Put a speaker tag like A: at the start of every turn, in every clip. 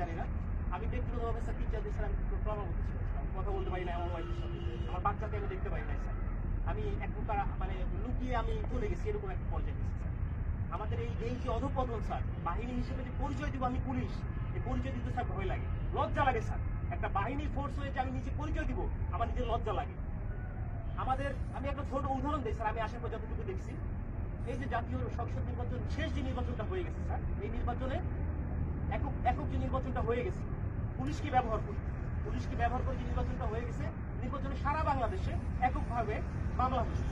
A: জানি না। আমি ব্যক্তিগতভাবে স্যার টিচারদের স্যার, আমি করতে ছিল কথা বলতে পারি না আমার ওয়াইফের সাথে। আমার বাচ্চাকে আমি দেখতে পারি না স্যার। আমি এক প্রকার মানে লুকিয়ে আমি চলে গেছি, এরকম একটা পর্যায়ে গেছি, স্যার। আমাদের এই এই যে অধপতন, স্যার, বাহিনী হিসেবে যে পরিচয় দিব আমি পুলিশ, এই পরিচয় দিতে, স্যার, ভয় লাগে। লজ্জা লাগে, স্যার। একটা বাহিনীর ফোর্স হয়ে যে আমি নিজে পরিচয় দিব, আমার নিজের লজ্জা লাগে। আমাদের, আমি একটা ছোট উদাহরণ দিই, স্যার, আমি আসার পর যতটুকু দেখছি, এই যে জাতীয় সংসদ নির্বাচন, শেষ যে নির্বাচনটা হয়ে গেছে, স্যার, এই নির্বাচনে একক একক যে নির্বাচনটা হয়ে গেছে পুলিশকে ব্যবহার করি? পুলিশকে ব্যবহার করে যে নির্বাচনটা হয়ে গেছে? নির্বাচনে সারা বাংলাদেশে এককভাবে মামলা হচ্ছে।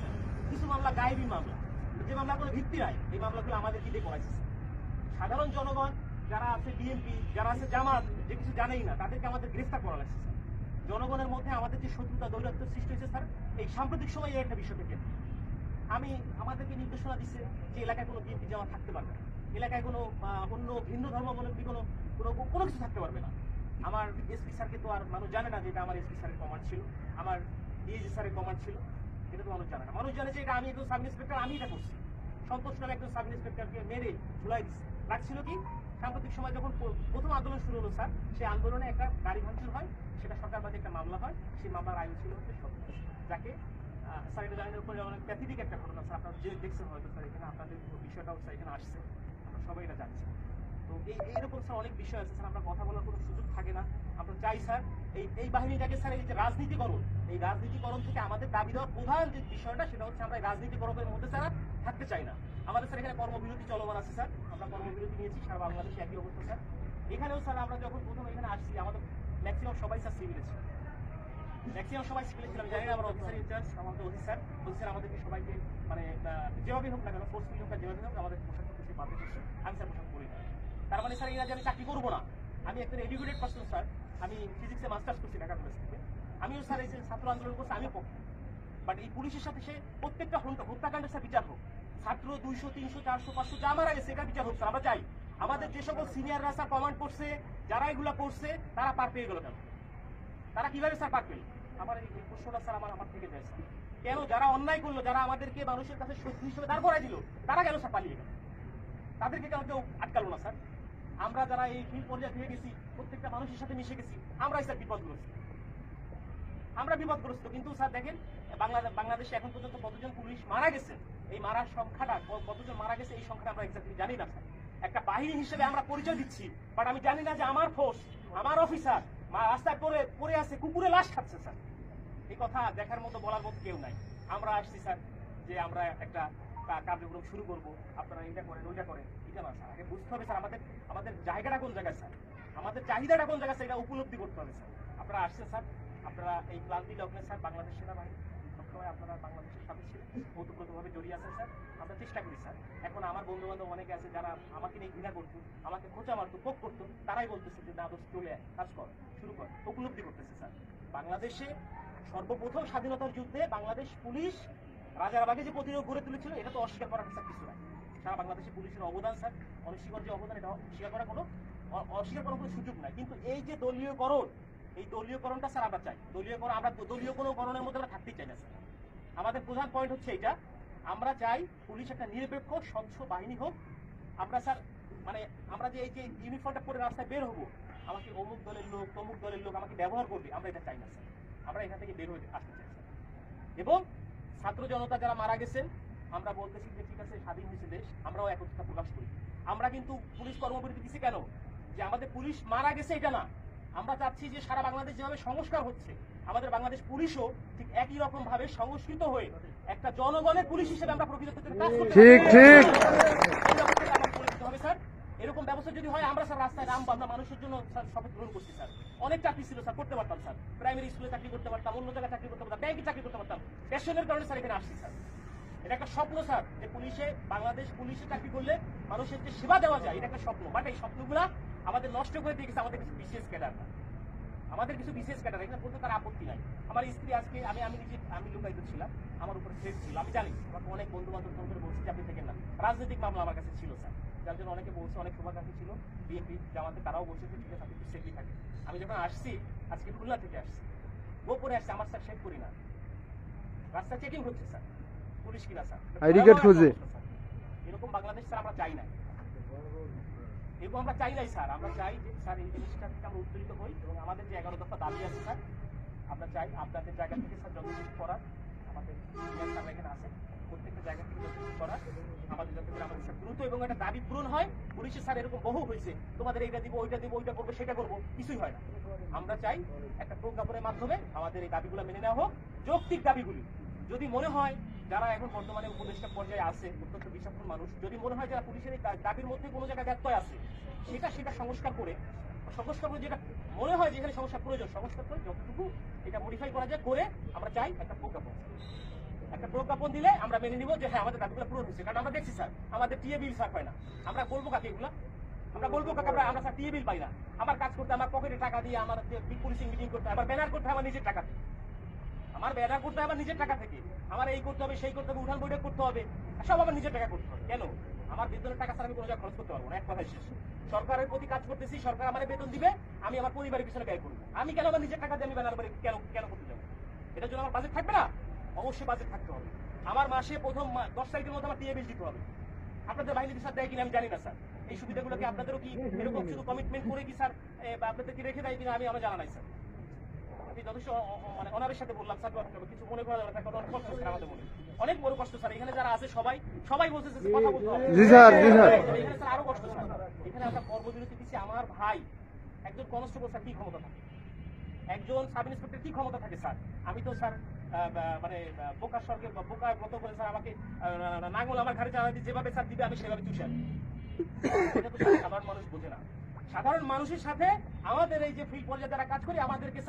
A: কিছু মামলা গায়েবী মামলা। যে মামলাগুলো ভিত্তি নাই, এই মামলাগুলো আমাদের কি করাইছে? সাধারণ জনগণ, যারা আছে বিএনপি, যারা আছে জামাত, যে কিছু জানেই না, তাদেরকে আমাদের গ্রেফতার করা লাগছে জনগণের মধ্যে আমাদের যে শত্রুতা দৌরাত্ম সৃষ্টি হয়েছে, স্যার, এই সাম্প্রতিক সময়ে এই একটা বিষয় থেকে আমি আমাদেরকে নির্দেশনা দিচ্ছে যে এলাকায় কোনো বিএনপি জামাত থাকতে পারবে না। এলাকায় কোনো অন্য ভিন্ন ধর্মাবলম্বী কোনো কোনো কোনো কিছু থাকতে পারবে না। আমার এসপি স্যারকে তো আর মানুষ জানে না যে এটা আমার এসপি স্যারের কমান্ড ছিল। আমার ডিএজি স্যারের কমান্ড ছিল। এটা তো মানুষ জানে না। মানুষ জানে যে এটা আমি একজন সাব ইন্সপেক্টর আমি এটা করছি। সন্তোষ নামে একজন সাব ইন্সপেক্টরকে মেরে ঝুলাই দিচ্ছে রাখছিল কি, সাম্প্রতিক সময় যখন প্রথম আন্দোলন শুরু হলো স্যার, সেই আন্দোলনে একটা গাড়ি ভাঙচুর হয়, সেটা সরকার সরকারবাদী একটা মামলা হয়। সেই মামলার আইন ছিল যাকে স্যার এটা জানেন উপরে অনেক প্যাথেটিক একটা ঘটনা, স্যার, আপনারা যে দেখছেন হয়তো স্যার, এখানে আপনাদের বিষয়টাও স্যার এখানে আসছে। সবাই এটা জানছি। তো এই, এইরকম স্যার অনেক বিষয় আছে। স্যার, আমরা কথা বলার কোনো সুযোগ থাকে না। আমরা চাই স্যার, এই এই বাহিনীটাকে স্যার, এই যে রাজনীতিকরণ, এই রাজনীতিকরণ থেকে আমাদের দাবি দেওয়ার প্রধান যে বিষয়টা, সেটা হচ্ছে আমরা এই রাজনীতিকরণের মধ্যে স্যার থাকতে চাই না। আমাদের স্যার এখানে কর্মবিরতি চলমান আছে স্যার। আমরা কর্মবিরতি নিয়েছি, সারা বাংলাদেশে একই অবস্থা স্যার। এখানেও স্যার আমরা যখন প্রথম এখানে আসছি, আমাদের ম্যাক্সিমাম সবাই স্যার সিভিলে ছিল ম্যাক্সিমাম সবাই সিভিলে ছিলাম জানি না আমার অফিসার ইনচার্জ আমাদের অফিসার অফিসার আমাদেরকে সবাইকে মানে যেভাবেই হোক না কেন ফোর্সফুলি হোক যেভাবে হোক, আমাদের পোশাক আমি স্যার পোশাক করি না। তার মানে স্যার এরা আমি চাকরি করব না। আমি একটা এডুকেটেড পার্সন স্যার। আমি ফিজিক্সে মাস্টার্স করছি ঢাকা কলেজ থেকে। আমিও স্যার এই ছাত্র আন্দোলন করছি আমি পক্ষে বাট এই পুলিশের সাথে সে প্রত্যেকটা হত্যা- হত্যাকাণ্ডের স্যার বিচার হোক। ছাত্র দুইশো, তিনশো, চারশো, পাঁচশো, যা মারা গেছে এটা বিচার হোক, স্যার। আমরা চাই আমাদের যে সকল সিনিয়ররা স্যার কমান্ড করছে, যারা এগুলা করছে, তারা পার পেয়ে গেল কেন? তারা কীভাবে স্যার পার পেল? আমার এই প্রশ্নটা স্যার আমার আমার থেকে যায়, স্যার। কেন যারা অন্যায় করল, যারা আমাদেরকে মানুষের কাছে শত্রু হিসেবে দাঁড় করাই দিল, তারা কেন স্যার পালিয়ে গেল? তাদেরকে কেউ আটকালো না, স্যার? আমরা যারা এই ফিল পর্যায়ে পেয়ে গেছি, প্রত্যেকটা মানুষের সাথে মিশে গেছি, আমরাই, স্যার, বিপদগ্রস্ত। আমরা বিপদগ্রস্ত, কিন্তু, স্যার, দেখেন বাংলাদেশে এখন পর্যন্ত কতজন পুলিশ মারা গেছে? এই মারার সংখ্যাটা কতজন মারা গেছে, এই সংখ্যাটা আমরা এক্স্যাক্টলি জানি না, স্যার। একটা বাহিনী হিসেবে আমরা পরিচয় দিচ্ছি বাট আমি জানি না যে আমার ফোর্স আমার অফিসার রাস্তায় পড়ে পড়ে আছে, কুকুরে লাশ খাচ্ছে, স্যার। এই কথা দেখার মতো বলার মতো কেউ নাই। আমরা আসছি, স্যার, যে আমরা একটা কার্যক্রম শুরু করব। আপনারা এটা করেন, ওইটা করেন। এটা না, স্যার। আগে বুঝতে হবে, স্যার, আমাদের আমাদের জায়গাটা কোন জায়গায়, স্যার? আমাদের চাহিদাটা কোন জায়গায় স্যার এটা উপলব্ধি করতে হবে, স্যার। আপনারা আসছেন, স্যার। আপনারা এই ক্লান্তি লগ্নে, স্যার, বাংলাদেশ সেনাবাহিনী সবসময় আপনারা বাংলাদেশের সাথে ছিলেন, ওতপ্রোতভাবে জড়িয়ে আছেন, স্যার। আমরা চেষ্টা করি, স্যার। এখন আমার বন্ধু বান্ধব অনেকে আছে, যারা আমাকে নিয়ে ঘৃণা করতো, আমাকে খোঁচা মারতো পোক করতো, তারাই বলতেছে যে, না দোষ চলে কাজ কর, শুরু কর। উপলব্ধি করতেছে, স্যার। বাংলাদেশে সর্বপ্রথম স্বাধীনতার যুদ্ধে বাংলাদেশ পুলিশ রাজারবাগে যে প্রতিরোধ গড়ে তুলেছিল, এটা তো অস্বীকার করার স্যার কিছু নাই। সারা বাংলাদেশে পুলিশের অবদান, স্যার। অনস্বীকার যে অবদান, এটা অস্বীকার করা কোনো অস্বীকার করার কোনো সুযোগ নাই। কিন্তু এই যে দলীয়করণ, এই দলীয়করণটা, স্যার, আমরা চাই। দলীয়করণ, আমরা দলীয় কোনো করণের মধ্যে আমরা থাকতেই চাই না, স্যার। আমাদের প্রধান পয়েন্ট হচ্ছে এটা আমরা চাই পুলিশ একটা নিরপেক্ষ, স্বচ্ছ বাহিনী হোক। আমরা, স্যার মানে আমরা যে এই যে ইউনিফর্মটা পরে রাস্তায় বের হব, আমাকে অমুক দলের লোক, তমুক দলের লোক আমাকে ব্যবহার করবে, আমরা এটা চাই না, স্যার। আমরা এখান থেকে বের হয়ে আসতে চাই, স্যার। এবং ছাত্র জনতা যারা মারা গেছেন আমরা বলতেছি যে ঠিক আছে স্বাধীন হয়েছে দেশ আমরাও একত্রতা প্রকাশ করি আমরা কিন্তু পুলিশ কর্মবিরতি দিচ্ছি কেন যে আমাদের পুলিশ মারা গেছে এটা না আমরা চাচ্ছি যে সারা বাংলাদেশ যেভাবে সংস্কার হচ্ছে আমাদের বাংলাদেশ পুলিশও ঠিক একই রকম ভাবে সংস্কৃত হয়ে একটা জনগণের পুলিশ হিসেবে আমরা প্রকৃত কাজ করতে
B: ঠিক। ঠিক।
A: হবে স্যার এরকম ব্যবস্থা যদি হয়, আমরা স্যার রাস্তায় নামবো, আমরা মানুষের জন্য স্যার শপথ গ্রহণ করছি, স্যার। অনেক চাকরি ছিল, স্যার, করতে পারতাম, স্যার। প্রাইমারি স্কুলে চাকরি করতে পারতাম, অন্য জায়গায় চাকরি করতে পারতাম ব্যাংকে চাকরি করতে পারতাম। প্যাশনের কারণে স্যার এখানে আসছি, স্যার। এটা একটা স্বপ্ন, স্যার, যে পুলিশে, বাংলাদেশ পুলিশে চাকরি করলে মানুষের যে সেবা দেওয়া যায়, এটা একটা স্বপ্ন। বাট এই স্বপ্নগুলা আমাদের নষ্ট করে দিয়ে গেছে, আমাদের কিছু বিশেষ ক্যাডাররা আমাদের কিছু বিশেষ ক্যাডার, এখানে বলতে তার আপত্তি নাই। আমার স্ত্রী আজকে, আমি আমি নিজে, আমি লোকায়িত ছিলাম, আমার উপর থ্রেট ছিল। আমি জানি, আমাকে অনেক বন্ধু বান্ধব ফোন করে বলছি যে আপনি থেকে না। রাজনৈতিক মামলা আমার কাছে ছিল, স্যার। যার জন্য অনেকে বলছে অনেক শুভাকাঙ্ক্ষী ছিল বিএনপি জামাতে তারাও বলছে যে ঠিক আছে আপনি একটু সেফলি থাকে। আমি যখন আসছি আজকে খুলনা থেকে আসছি গোপনে আসছে আমার স্যার সেভ করি না রাস্তা চেকিং হচ্ছে স্যার। পুলিশ কিনা স্যার?
B: খোঁজে।
A: এরকম বাংলাদেশ স্যার আমরা চাই না এবং আমরা চাই নাই স্যার। আমরা চাই যে স্যার এই জিনিসটা থেকে আমরা উত্তরিত হই এবং আমাদের যে এগারো দফা দাবি আছে স্যার আমরা চাই আপনাদের জায়গা থেকে স্যার যতটুকু করার আমাদের এখানে আছে। প্রত্যেকটা জায়গা থেকে যতটুকু করার আমাদের যাতে করে দ্রুত এবং একটা দাবি পূরণ হয়, পুলিশের স্যার এরকম বহু হয়েছে। তোমাদের এইটা ওইটা ওইটা করব, সেটা করব, কিছুই হয় না। আমরা চাই একটা প্রজ্ঞাপনের মাধ্যমে আমাদের এই দাবিগুলো মেনে নেওয়া হোক। যৌক্তিক দাবিগুলি। যদি মনে হয় যারা এখন বর্তমানে উপদেষ্টা পর্যায়ে আছে, অত্যন্ত বিচক্ষণ মানুষ, যদি মনে হয় যারা পুলিশের দাবির মধ্যে কোনো জায়গায় ব্যত্যয় আছে, সেটা সেটা সংস্কার করে সংস্কার করে যেটা মনে হয় যে এখানে সংস্কার প্রয়োজন, সংস্কার করে যতটুকু এটা মডিফাই করা যায়, করে আমরা চাই একটা প্রজ্ঞাপন। একটা প্রজ্ঞাপন দিলে আমরা মেনে নিব যে হ্যাঁ আমাদের দাবিগুলো পূরণ হচ্ছে কারণ আমরা দেখছি, স্যার, আমাদের টিএ বিল স্যার হয় না। আমরা বলব কাকে এগুলা? আমরা বলব কাকে? আমরা আমরা, স্যার টিএ বিল পাই না। আমার কাজ করতে, আমার পকেটে টাকা দিয়ে আমার পুলিশিং মিটিং করতে, আমার ব্যানার করতে আমার নিজের টাকা থেকে। আমার ব্যানার করতে আমার নিজের টাকা থেকে। আমার এই করতে হবে, সেই করতে হবে, উঠান বৈঠক করতে হবে। সব আমার নিজের টাকা করতে হবে। কেন? আমার বেতনের টাকা ছাড়া আমি কোনো জায়গায় খরচ করতে পারব না। এক কথাই শেষ। সরকারের প্রতি কাজ করতেছি, সরকার আমার বেতন দিবে, আমি আমার পরিবারের পিছনে ব্যয় করব। আমি কেন আমার নিজের টাকা দিয়ে আমি ব্যানার বাড়ি কেন কেন করতে যাব? এটার জন্য আমার বাজেট থাকবে না? অবশ্যই বাজেট থাকতে হবে। আমার মাসে প্রথম দশ তারিখের মধ্যে আমার টিএ বিল দিতে হবে। আপনাদের বাহিনী স্যার দেয় কিনা আমি জানি না স্যার। এই সুবিধাগুলোকে আপনাদেরও কি এরকম শুধু কমিটমেন্ট করে কি স্যার বা আপনাদের কি রেখে দেয় কিনা আমি আমার জানা নাই স্যার। আমি যথেষ্ট মানে অনারের সাথে বললাম স্যার কিছু মনে করা যাবে না কারণ অনেক কষ্ট স্যার আমাদের মনে। অনেক বড় কষ্ট স্যার। এখানে যারা আছে সবাই সবাই কথা বলতে হবে।
B: জি স্যার, জি স্যার।
A: এখানে স্যার আরও কষ্ট স্যার। এখানে আমরা কর্মবিরতি দিচ্ছি। আমার ভাই একজন কনস্টেবল স্যার কি ক্ষমতা থাকে? একজন সাব ইন্সপেক্টর কি ক্ষমতা থাকে স্যার? আমি তো স্যার মানে বোকা স্বর্গে বা বোকার মতো করে স্যার আমাকে নাঙ্গল আমার ঘাড়ে চালাতে যেভাবে স্যার দিবে, আমি সেভাবে আনি এটা তো সাধারণ মানুষ বোঝে না। সাধারণ মানুষের সাথে আমাদের এই যে ফিল্ড পর্যায়ে যারা কাজ করি, আমাদেরকে